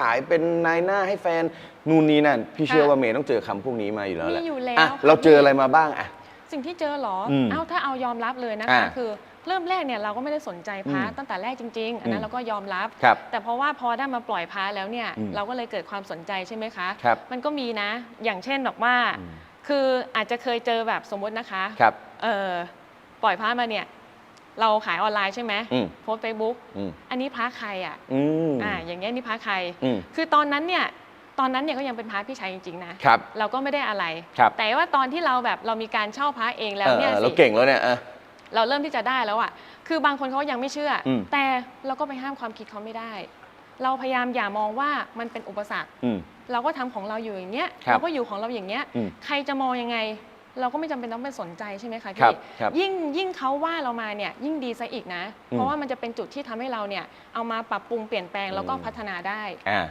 ขายเป็นนายหน้าให้แฟนนู่นนี่นั่นพี่เชื่อค่ะว่าเมย์ต้องเจอคำพวกนี้มาอยู่แล้วแหละมีอยู่แล้วอะค่ะ เราเจอพี่อะไรมาบ้างอะ สิ่งที่เจอเหรออืมเอ้าถ้าเอายอมรับเลยนะคะ อ่าคือเริ่มแรกเนี่ยเราก็ไม่ได้สนใจพระอืมตั้งแต่แรกจริง ๆ อันนั้อืนม เราก็ยอมรับ ครับ แต่เพราะว่าพอได้มาปล่อยพระแล้วเนี่ย อืมเราก็เลยเกิดความสนใจใช่ไหมคะ ครับมันก็มีนะ อย่างเช่นแบบว่า อืม คืออาจจะเคยเจอแบบสมมตินะคะครับ เออปล่อยพระมาเนี่ย เราขายออนไลน์ใช่ไหมอืมโพสเฟซบุ๊กอืม อันนี้พระใครอะอืมอ่าอย่างเงี้ยนี่พระใคร อืมคือตอนนั้นเนี่ยตอนนั้นเนี่ยก็ยังเป็นพระพี่ชัยจริงๆนะครับ เราก็ไม่ได้อะไร ครับ แต่ว่าตอนที่เราแบบเรามีการเช่าพระเองแล้วเนี่ยออสิเราเก่งแล้วเนี่ยอะ เราเริ่มที่จะได้แล้วอะคือบางคนเขายังไม่เชื่ออม แต่เราก็ไปห้ามความคิดเขาไม่ได้ เราพยายามอย่ามองว่ามันเป็นอุปสรรค อืม เราก็ทำของเราอยู่อย่างเงี้ยครับเราก็อยู่ของเราอย่างเงี้ย อืม ใครจะมองยังไง เราก็ไม่จำเป็นต้องไปสนใจใช่ไหมคะครัพี่บครับยิ่งยิ่งเขาว่าเรามาเนี่ยยิ่งดีซะอีกนะอืมเพราะว่ามันจะเป็นจุดที่ทำให้เราเนี่ยเอามาปรับปรุงเปลี่ยนแปลงแล้วก็อืม พัฒนาได้ อ่า